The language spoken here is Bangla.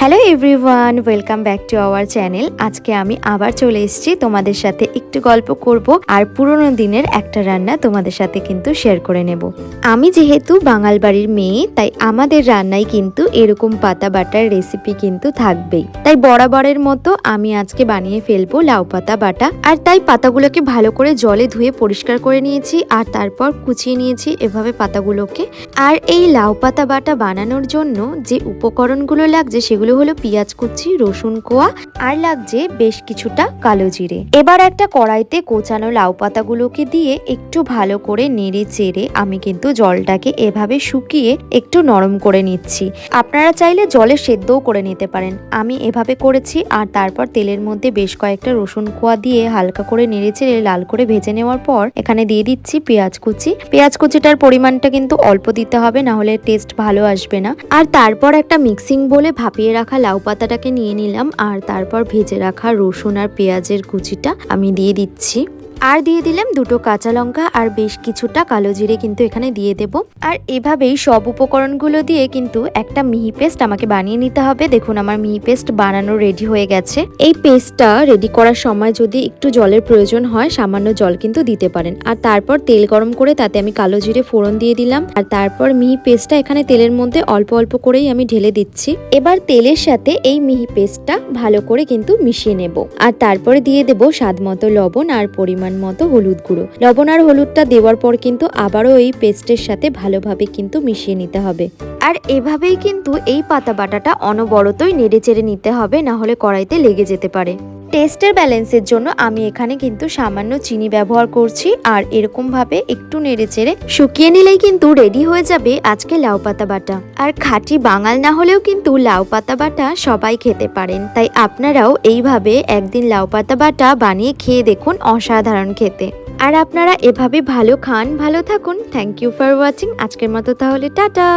Hello everyone welcome back to our channel আজকে আমি আবার চলে এসেছি তোমাদের সাথে একটু গল্প করব আর পুরোনো দিনের একটা রান্না তোমাদের সাথে কিন্তু শেয়ার করে নেব। আমি যেহেতু বাঙাল বাড়ির মেয়ে, তাই আমাদের রান্নায় কিন্তু এরকম পাতা বাটার রেসিপি কিন্তু থাকবেই। তাই বরাবরের মতো আমি আজকে বানিয়ে ফেলব লাউ পাতা বাটা। আর তাই পাতাগুলোকে ভালো করে জলে ধুয়ে পরিষ্কার করে নিয়েছি আর তারপর কুচিয়ে নিয়েছি এভাবে পাতাগুলোকে। আর এই লাউ পাতা বাটা বানানোর জন্য যে উপকরণগুলো লাগছে সেগুলো হলো পেঁয়াজ কুচি, রসুন কোয়া আর লাগছে বেশ কিছুটা কালো জিরে। এবার একটা কড়াইতে কোচানো লাউ পাতাগুলোকে দিয়ে একটু ভালো করে নেড়ে চেড়ে আমি কিন্তু জলটাকে এভাবে শুকিয়ে একটু নরম করে নিচ্ছি। আপনারা চাইলে জলে সেদ্ধও করে নিতে পারেন। আমি এভাবে করেছি আর তারপর তেলের মধ্যে বেশ কয়েকটা রসুন কোয়া দিয়ে হালকা করে নেড়ে চেড়ে লাল করে ভেজে নেওয়ার পর এখানে দিয়ে দিচ্ছি পেঁয়াজ কুচি। পেঁয়াজ কুচিটার পরিমাণটা কিন্তু অল্প দিতে হবে, না হলে টেস্ট ভালো আসবে না। আর তারপর একটা মিক্সিং বলে ভাপিয়ে রাখা লাউ পাতাটাকে নিয়ে নিলাম আর তারপর ভেজে রাখা রসুন আর পেঁয়াজের কুচিটা আমি দিয়ে দিচ্ছি। আর দিয়ে দিলাম দুটো কাঁচা লঙ্কা আর বেশ কিছুটা কালো জিরে কিন্তু এখানে দিয়ে দেব। আর এভাবেই সব উপকরণগুলো দিয়ে কিন্তু একটা মিহি পেস্ট আমাকে বানিয়ে নিতে হবে। দেখুন, আমার মিহি পেস্ট বানানো রেডি হয়ে গেছে। এই পেস্টটা রেডি করার সময় যদি একটু জলের প্রয়োজন হয়, সামান্য জল কিন্তু দিতে পারেন। আর তারপর তেল গরম করে তাতে আমি কালো জিরে ফোড়ন দিয়ে দিলাম। আর তারপর মিহি পেস্টটা এখানে তেলের মধ্যে অল্প অল্প করেই আমি ঢেলে দিচ্ছি। এবার তেলের সাথে এই মিহি পেস্টটা ভালো করে কিন্তু মিশিয়ে নেব। আর তারপরে দিয়ে দেব স্বাদ মতো লবণ আর পরিমাণ মতো হলুদ গুঁড়ো। লবণ আর হলুদটা দেওয়ার পর কিন্তু আবারও এই পেস্টের সাথে ভালোভাবে কিন্তু মিশিয়ে নিতে হবে। আর এভাবেই কিন্তু এই পাতা বাটাটা অনবরতই নেড়ে চেড়ে নিতে হবে, না হলে কড়াইতে লেগে যেতে পারে। টেস্টের ব্যালেন্সের জন্য আমি এখানে কিন্তু সামান্য চিনি ব্যবহার করছি আর এরকম ভাবে একটু নেড়ে চেড়ে শুকিয়ে নিলেই কিন্তু রেডি হয়ে যাবে আজকে লাউ পাতা বাটা। আর খাঁটি বাঙাল না হলেও কিন্তু লাউ পাতা বাটা সবাই খেতে পারেন। তাই আপনারাও এইভাবে একদিন লাউ পাতা বাটা বানিয়ে খেয়ে দেখুন অসাধারণ খেতে। আর আপনারা এভাবে ভালো খান, ভালো থাকুন। থ্যাংক ইউ ফর ওয়াচিং আজকের মতো তাহলে টাটা।